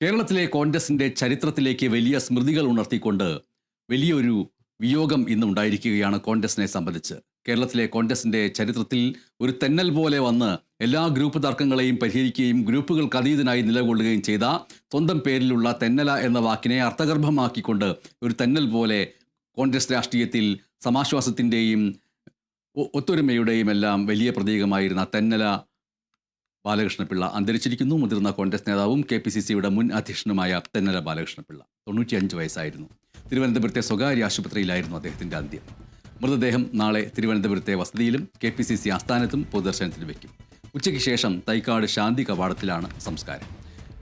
കേരളത്തിലെ കോൺഗ്രസിന്റെ ചരിത്രത്തിലേക്ക് വലിയ സ്മൃതികൾ ഉണർത്തിക്കൊണ്ട് വലിയൊരു വിയോഗം ഇന്നുണ്ടായിരിക്കുകയാണ് കോൺഗ്രസിനെ സംബന്ധിച്ച്. കേരളത്തിലെ കോൺഗ്രസിന്റെ ചരിത്രത്തിൽ ഒരു തെന്നൽ പോലെ വന്ന് എല്ലാ ഗ്രൂപ്പ് തർക്കങ്ങളെയും പരിഹരിക്കുകയും ഗ്രൂപ്പുകൾക്ക് അതീതനായി നിലകൊള്ളുകയും ചെയ്ത സ്വന്തം പേരിലുള്ള തെന്നല എന്ന വാക്കിനെ അർത്ഥഗർഭമാക്കിക്കൊണ്ട് ഒരു തെന്നൽ പോലെ കോൺഗ്രസ് രാഷ്ട്രീയത്തിൽ സമാശ്വാസത്തിന്റെയും ഒത്തൊരുമയുടെയും എല്ലാം വലിയ പ്രതീകമായിരുന്ന തെന്നല ബാലകൃഷ്ണപിള്ള അന്തരിച്ചിരിക്കുന്നു. മുതിർന്ന കോൺഗ്രസ് നേതാവും കെ പി സി സിയുടെ മുൻ അധ്യക്ഷനുമായ തെന്നല ബാലകൃഷ്ണപിള്ള തൊണ്ണൂറ്റിയഞ്ച് വയസ്സായിരുന്നു. തിരുവനന്തപുരത്തെ സ്വകാര്യ ആശുപത്രിയിലായിരുന്നു അദ്ദേഹത്തിന്റെ അന്ത്യം. മൃതദേഹം നാളെ തിരുവനന്തപുരത്തെ വസതിയിലും കെ പി സി സി ആസ്ഥാനത്തും പൊതുദർശനത്തിൽ വയ്ക്കും ഉച്ചയ്ക്ക് ശേഷം തൈക്കാട് ശാന്തി കവാടത്തിലാണ് സംസ്കാരം.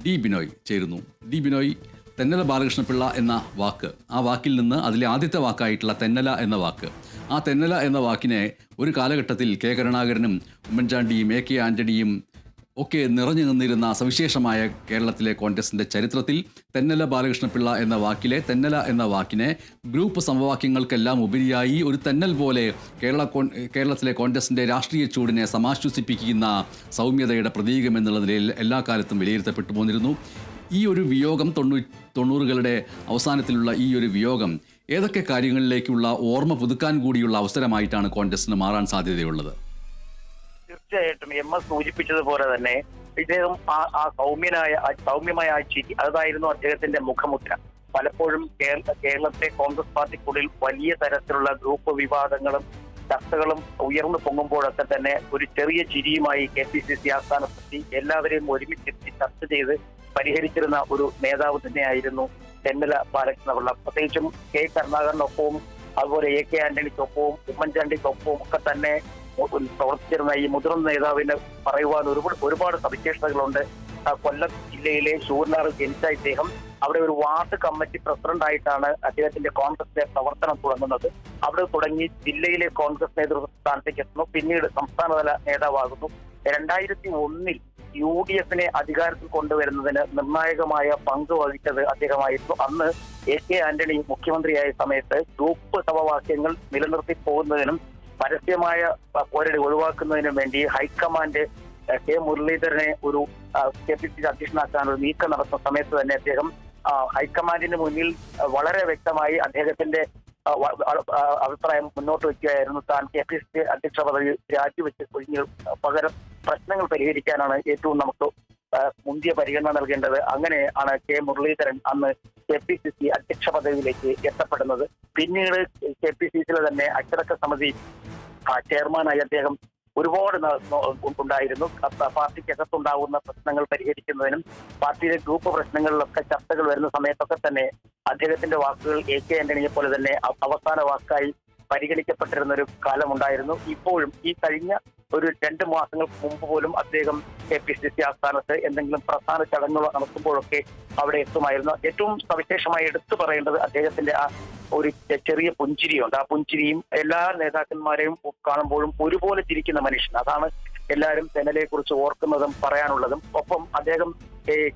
ഡി ബിനോയ് ചേരുന്നു. ഡി ബിനോയ് തെന്നല ബാലകൃഷ്ണപിള്ള എന്ന വാക്ക് ആ വാക്കിൽ നിന്ന് അതിലെ ആദ്യത്തെ വാക്കായിട്ടുള്ള തെന്നല എന്ന വാക്ക് ആ തെന്നല എന്ന വാക്കിനെ ഒരു കാലഘട്ടത്തിൽ കെ കരുണാകരനും ഉമ്മൻചാണ്ടിയും എ കെ ആന്റണിയും ഒക്കെ നിറഞ്ഞു നിന്നിരുന്ന സവിശേഷമായ കേരളത്തിലെ കോൺഗ്രസിന്റെ ചരിത്രത്തിൽ തെന്നല ബാലകൃഷ്ണപിള്ള എന്ന വാക്കിലെ തെന്നല എന്ന വാക്കിനെ ഗ്രൂപ്പ് സമവാക്യങ്ങൾക്കെല്ലാം ഉപരിയായി ഒരു തെന്നൽ പോലെ കേരള കേരളത്തിലെ കോൺഗ്രസിന്റെ രാഷ്ട്രീയ ചൂടിനെ സമാശ്വസിപ്പിക്കുന്ന സൗമ്യതയുടെ പ്രതീകം എന്നുള്ള നിലയിൽ എല്ലാ കാലത്തും വിലയിരുത്തപ്പെട്ടു പോന്നിരുന്നു. ഈ ഒരു വിയോഗം തൊണ്ണൂ തൊണ്ണൂറുകളുടെ അവസാനത്തിലുള്ള ഈ ഒരു വിയോഗം ഏതൊക്കെ കാര്യങ്ങളിലേക്കുള്ള ഓർമ്മ പുതുക്കാൻ കൂടിയുള്ള അവസരമായിട്ടാണ് കോൺഗ്രസിന് മാറാൻ സാധ്യതയുള്ളത്? തീർച്ചയായിട്ടും എം എസ് സൂചിപ്പിച്ചതുപോലെ തന്നെ ഇദ്ദേഹം ആ ആ സൗമ്യനായ സൗമ്യമായ ആ ചിരി അതായിരുന്നു അദ്ദേഹത്തിന്റെ മുഖമുദ്ര. പലപ്പോഴും കേരള കേരളത്തെ കോൺഗ്രസ് പാർട്ടിക്കുള്ളിൽ വലിയ തരത്തിലുള്ള ഗ്രൂപ്പ് വിവാദങ്ങളും ചർച്ചകളും ഉയർന്നു പൊങ്ങുമ്പോഴൊക്കെ തന്നെ ഒരു ചെറിയ ചിരിയുമായി കെ പി സി സി ആസ്ഥാനത്തെത്തി എല്ലാവരെയും ഒരുമിച്ചെത്തി ചർച്ച ചെയ്ത് പരിഹരിച്ചിരുന്ന ഒരു നേതാവ് തന്നെയായിരുന്നു തെന്നല ബാലകൃഷ്ണപിള്ള. പ്രത്യേകിച്ചും കെ കരുണാകരനൊപ്പവും അതുപോലെ എ കെ ആന്റണിക്കൊപ്പവും ഉമ്മൻചാണ്ടിക്കൊപ്പവും ഒക്കെ തന്നെ പ്രവർത്തിച്ചിരുന്ന ഈ മുതിർന്ന നേതാവിന് പറയുവാൻ ഒരുപാട് ഒരുപാട് സവിശേഷതകളുണ്ട്. കൊല്ലം ജില്ലയിലെ ശൂർനാറിൽ ജനിച്ച ഇദ്ദേഹം അവിടെ ഒരു വാർഡ് കമ്മിറ്റി പ്രസിഡന്റായിട്ടാണ് അദ്ദേഹത്തിന്റെ കോൺഗ്രസിന്റെ പ്രവർത്തനം തുടങ്ങുന്നത്. അവിടെ തുടങ്ങി ജില്ലയിലെ കോൺഗ്രസ് നേതൃത്വ സ്ഥാനത്തേക്ക് എത്തുന്നു. പിന്നീട് സംസ്ഥാനതല നേതാവാകുന്നു. രണ്ടായിരത്തി ഒന്നിൽ യു ഡി എഫിനെ അധികാരത്തിൽ കൊണ്ടുവരുന്നതിന് നിർണായകമായ പങ്ക് വഹിച്ചത് അദ്ദേഹമായിരുന്നു. അന്ന് എ കെ ആന്റണി മുഖ്യമന്ത്രിയായ സമയത്ത് ഗ്രൂപ്പ് സമവാക്യങ്ങൾ നിലനിർത്തി പോകുന്നതിനും പരസ്യമായ പോരടി ഒഴിവാക്കുന്നതിന് വേണ്ടി ഹൈക്കമാൻഡ് കെ മുരളീധരനെ ഒരു കെ പി സി അധ്യക്ഷനാക്കാൻ ഒരു നീക്കം നടത്തുന്ന സമയത്ത് തന്നെ അദ്ദേഹം ഹൈക്കമാൻഡിന് മുന്നിൽ വളരെ വ്യക്തമായി അദ്ദേഹത്തിന്റെ അഭിപ്രായം മുന്നോട്ട് വയ്ക്കുകയായിരുന്നു. താൻ കെ പി സി അധ്യക്ഷ പദവി രാജിവെച്ച് ഒഴിഞ്ഞ് പകരം പ്രശ്നങ്ങൾ പരിഹരിക്കാനാണ് ഏറ്റവും നമുക്ക് മുന്തിയ പരിഗണന നൽകേണ്ടത്. അങ്ങനെയാണ് കെ മുരളീധരൻ അന്ന് കെ പി സി സി അധ്യക്ഷ പദവിയിലേക്ക് എത്തപ്പെടുന്നത്. പിന്നീട് കെ പി സി സിയിലെ തന്നെ അച്ചടക്ക സമിതി ചെയർമാനായി അദ്ദേഹം ഒരുപാട് ഉണ്ടായിരുന്നു. പാർട്ടിക്കകത്തുണ്ടാവുന്ന പ്രശ്നങ്ങൾ പരിഹരിക്കുന്നതിനും പാർട്ടിയിലെ ഗ്രൂപ്പ് പ്രശ്നങ്ങളിലൊക്കെ ചർച്ചകൾ വരുന്ന സമയത്തൊക്കെ തന്നെ അദ്ദേഹത്തിന്റെ വാക്കുകൾ എ കെ ആന്റണിയെ പോലെ തന്നെ അവസാന വാക്കായി പരിഗണിക്കപ്പെട്ടിരുന്ന ഒരു കാലമുണ്ടായിരുന്നു. ഇപ്പോഴും ഈ കഴിഞ്ഞ ഒരു രണ്ട് മാസങ്ങൾക്ക് മുമ്പ് പോലും അദ്ദേഹം കെ പി സി സി ആസ്ഥാനത്ത് എന്തെങ്കിലും പ്രധാന ചടങ്ങുകൾ നടത്തുമ്പോഴൊക്കെ അവിടെ എത്തുമായിരുന്നു. ഏറ്റവും സവിശേഷമായി എടുത്തു പറയേണ്ടത് അദ്ദേഹത്തിന്റെ ആ ഒരു ചെറിയ പുഞ്ചിരിയുണ്ട്. ആ പുഞ്ചിരിയും എല്ലാ നേതാക്കന്മാരെയും കാണുമ്പോഴും ഒരുപോലെ ചിരിക്കുന്ന മനുഷ്യൻ. അതാണ് എല്ലാവരും തെനലെ കുറിച്ച് ഓർക്കുന്നതും പറയാനുള്ളതും. ഒപ്പം അദ്ദേഹം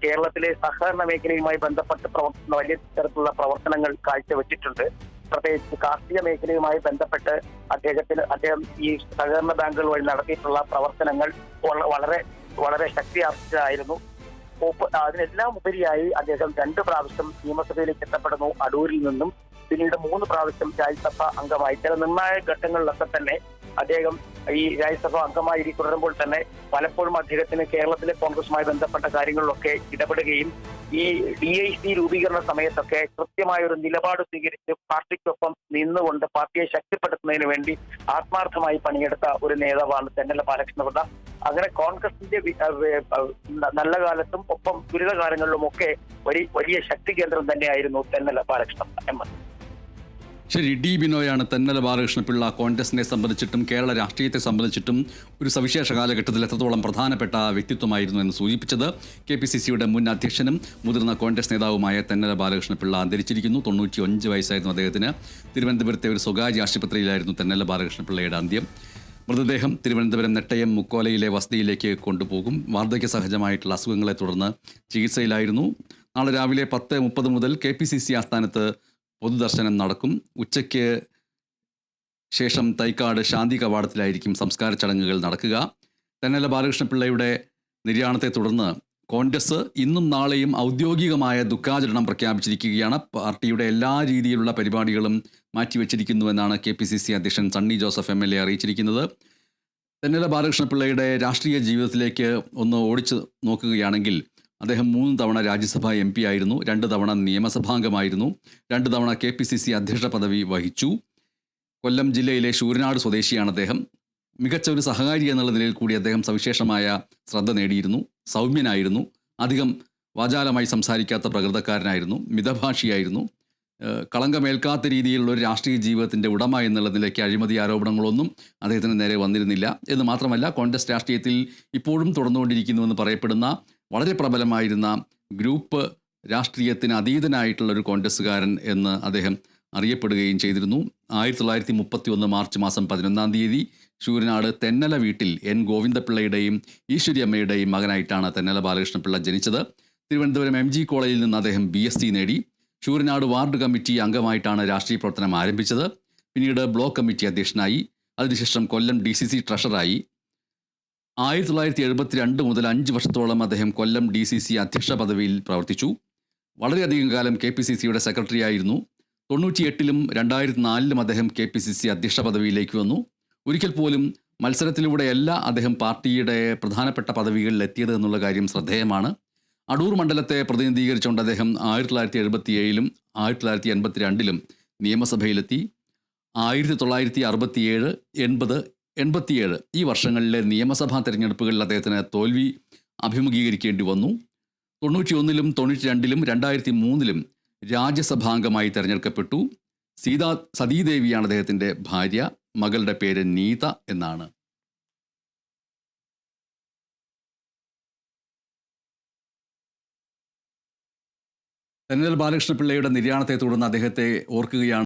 കേരളത്തിലെ സഹകരണ മേഖലയുമായി ബന്ധപ്പെട്ട് പ്രവർത്തിക്കുന്ന വലിയ തരത്തിലുള്ള പ്രവർത്തനങ്ങൾ കാഴ്ചവെച്ചിട്ടുണ്ട്. പ്രത്യേകിച്ച് കാർഷിക മേഖലയുമായി ബന്ധപ്പെട്ട് അദ്ദേഹത്തിന് അദ്ദേഹം ഈ സഹകരണ ബാങ്കുകൾ വഴി നടത്തിയിട്ടുള്ള പ്രവർത്തനങ്ങൾ വളരെ വളരെ ശക്തിയാർജിച്ചതായിരുന്നു. അതിനെല്ലാം ഉപരിയായി അദ്ദേഹം രണ്ട് പ്രാവശ്യം നിയമസഭയിലേക്ക് എത്തപ്പെടുന്നു. അടൂരിൽ നിന്നും പിന്നീട് മൂന്ന് പ്രാവശ്യം രാജ്യസഭ അംഗമായി. ചില നിർണായക ഘട്ടങ്ങളിലൊക്കെ തന്നെ അദ്ദേഹം ഈ രാജ്യസഭ അംഗമായി തുടരുമ്പോൾ തന്നെ പലപ്പോഴും അദ്ദേഹത്തിന് കേരളത്തിലെ കോൺഗ്രസുമായി ബന്ധപ്പെട്ട കാര്യങ്ങളിലൊക്കെ ഇടപെടുകയും ഈ ഡി ഐ സി രൂപീകരണ സമയത്തൊക്കെ കൃത്യമായ ഒരു നിലപാട് സ്വീകരിച്ച് പാർട്ടിക്കൊപ്പം നിന്നുകൊണ്ട് പാർട്ടിയെ ശക്തിപ്പെടുത്തുന്നതിന് വേണ്ടി ആത്മാർത്ഥമായി പണിയെടുത്ത ഒരു നേതാവാണ് തെന്നല ബാലകൃഷ്ണപിള്ള. അങ്ങനെ കോൺഗ്രസിന്റെ നല്ല കാലത്തും ഒപ്പം ദുരിതകാലങ്ങളിലും ഒക്കെ വലിയ ശക്തി കേന്ദ്രം തന്നെയായിരുന്നു തെന്നല ബാലകൃഷ്ണപിള്ള എം എസ് ശരി ഡി ബിനോയാണ് തെന്നല ബാലകൃഷ്ണപിള്ള കോൺഗ്രസിനെ സംബന്ധിച്ചിട്ടും കേരള രാഷ്ട്രീയത്തെ സംബന്ധിച്ചിട്ടും ഒരു സവിശേഷ കാലഘട്ടത്തിൽ എത്രത്തോളം പ്രധാനപ്പെട്ട വ്യക്തിത്വമായിരുന്നു എന്ന് സൂചിപ്പിച്ചത് കെ പി സി സിയുടെ മുൻ അധ്യക്ഷനും മുതിർന്ന കോൺഗ്രസ് നേതാവുമായ തെന്നല ബാലകൃഷ്ണപിള്ള അന്തരിച്ചിരിക്കുന്നു. തൊണ്ണൂറ്റി അഞ്ച് വയസ്സായിരുന്നു അദ്ദേഹത്തിന്. തിരുവനന്തപുരത്തെ ഒരു സ്വകാര്യ ആശുപത്രിയിലായിരുന്നു തെന്നല ബാലകൃഷ്ണപിള്ളയുടെ അന്ത്യം. മൃതദേഹം തിരുവനന്തപുരം നെട്ടയം മുക്കോലയിലെ വസതിയിലേക്ക് കൊണ്ടുപോകും. വാർദ്ധക്യ സഹജമായിട്ടുള്ള അസുഖങ്ങളെ തുടർന്ന് ചികിത്സയിലായിരുന്നു. നാളെ രാവിലെ പത്ത് മുപ്പത് മുതൽ കെ പി സി സി ആസ്ഥാനത്ത് പൊതുദർശനം നടക്കും. ഉച്ചയ്ക്ക് ശേഷം തൈക്കാട് ശാന്തി കവാടത്തിലായിരിക്കും സംസ്കാര ചടങ്ങുകൾ നടക്കുക. തെന്നല ബാലകൃഷ്ണപിള്ളയുടെ നിര്യാണത്തെ തുടർന്ന് കോൺഗ്രസ് ഇന്നും നാളെയും ഔദ്യോഗികമായ ദുഃഖാചരണം പ്രഖ്യാപിച്ചിരിക്കുകയാണ്. പാർട്ടിയുടെ എല്ലാ രീതിയിലുള്ള പരിപാടികളും മാറ്റിവെച്ചിരിക്കുന്നുവെന്നാണ് കെ പി സി സി അധ്യക്ഷൻ Sunny Joseph M L A അറിയിച്ചിരിക്കുന്നത്. തെന്നല ബാലകൃഷ്ണപിള്ളയുടെ രാഷ്ട്രീയ ജീവിതത്തിലേക്ക് ഒന്ന് ഓടിച്ചു നോക്കുകയാണെങ്കിൽ അദ്ദേഹം മൂന്ന് തവണ രാജ്യസഭാ എം പി ആയിരുന്നു രണ്ട് തവണ നിയമസഭാംഗമായിരുന്നു രണ്ട് തവണ കെ പി സി സി അധ്യക്ഷ പദവി വഹിച്ചു. കൊല്ലം ജില്ലയിലെ ശൂരനാട് സ്വദേശിയാണ് അദ്ദേഹം. മികച്ച ഒരു സഹകാരി എന്നുള്ള നിലയിൽ കൂടി അദ്ദേഹം സവിശേഷമായ ശ്രദ്ധ നേടിയിരുന്നു സൗമ്യനായിരുന്നു അധികം വാചാലമായി സംസാരിക്കാത്ത പ്രകൃതക്കാരനായിരുന്നു മിതഭാഷിയായിരുന്നു. കളങ്കമേൽക്കാത്ത രീതിയിലുള്ള ഒരു രാഷ്ട്രീയ ജീവിതത്തിന്റെ ഉടമ എന്നുള്ള നിലയ്ക്ക് അഴിമതി ആരോപണങ്ങളൊന്നും അദ്ദേഹത്തിന് നേരെ വന്നിരുന്നില്ല. എന്ന് മാത്രമല്ല കോൺഗ്രസ് രാഷ്ട്രീയത്തിൽ ഇപ്പോഴും തുടർന്നുകൊണ്ടിരിക്കുന്നുവെന്ന് പറയപ്പെടുന്ന വളരെ പ്രബലമായിരുന്ന ഗ്രൂപ്പ് രാഷ്ട്രീയത്തിന് അതീതനായിട്ടുള്ള ഒരു കോൺഗ്രസ്സുകാരൻ എന്ന് അദ്ദേഹം അറിയപ്പെടുകയും ചെയ്തിരുന്നു. ആയിരത്തി തൊള്ളായിരത്തി മുപ്പത്തി ഒന്ന് മാർച്ച് മാസം പതിനൊന്നാം തീയതി ശൂരനാട് തെന്നല വീട്ടിൽ എൻ ഗോവിന്ദപിള്ളയുടെയും ഈശ്വരി അമ്മയുടെയും മകനായിട്ടാണ് തെന്നല ബാലകൃഷ്ണപിള്ള ജനിച്ചത്. തിരുവനന്തപുരം എം ജി കോളേജിൽ നിന്ന് അദ്ദേഹം ബി എസ് സി നേടി. ശൂരനാട് വാർഡ് കമ്മിറ്റി അംഗമായിട്ടാണ് രാഷ്ട്രീയ പ്രവർത്തനം ആരംഭിച്ചത്. പിന്നീട് ബ്ലോക്ക് കമ്മിറ്റി അധ്യക്ഷനായി. അതിനുശേഷം കൊല്ലം ഡി സി സി ട്രഷറായി. ആയിരത്തി തൊള്ളായിരത്തി എഴുപത്തിരണ്ട് മുതൽ അഞ്ച് വർഷത്തോളം അദ്ദേഹം കൊല്ലം ഡി സി സി അധ്യക്ഷ പദവിയിൽ പ്രവർത്തിച്ചു. വളരെയധികം കാലം കെ പി സി സിയുടെ സെക്രട്ടറി ആയിരുന്നു തൊണ്ണൂറ്റി എട്ടിലും രണ്ടായിരത്തി നാലിലും അദ്ദേഹം കെ പി സി സി അധ്യക്ഷ പദവിയിലേക്ക് വന്നു. ഒരിക്കൽ പോലും മത്സരത്തിലൂടെയല്ല അദ്ദേഹം പാർട്ടിയുടെ പ്രധാനപ്പെട്ട പദവികളിൽ എത്തിയത് എന്നുള്ള കാര്യം ശ്രദ്ധേയമാണ്. അടൂർ മണ്ഡലത്തെ പ്രതിനിധീകരിച്ചുകൊണ്ട് അദ്ദേഹം ആയിരത്തി തൊള്ളായിരത്തി എഴുപത്തി ഏഴിലും ആയിരത്തി തൊള്ളായിരത്തി എൺപത്തി രണ്ടിലും നിയമസഭയിലെത്തി. ആയിരത്തി തൊള്ളായിരത്തി അറുപത്തിയേഴ് എൺപത് എൺപത്തിയേഴ്. ഈ വർഷങ്ങളിലെ നിയമസഭാ തെരഞ്ഞെടുപ്പുകളിൽ അദ്ദേഹത്തിന് തോൽവി അഭിമുഖീകരിക്കേണ്ടി വന്നു. തൊണ്ണൂറ്റി ഒന്നിലും തൊണ്ണൂറ്റി രണ്ടിലും രണ്ടായിരത്തി മൂന്നിലും രാജ്യസഭാംഗമായി തെരഞ്ഞെടുക്കപ്പെട്ടു. സീതാ സതീദേവിയാണ് അദ്ദേഹത്തിന്റെ ഭാര്യ. മകളുടെ പേര് നീത എന്നാണ്. തെന്നൽ ബാലകൃഷ്ണപിള്ളയുടെ നിര്യാണത്തെ തുടർന്ന് അദ്ദേഹത്തെ ഓർക്കുകയാണ്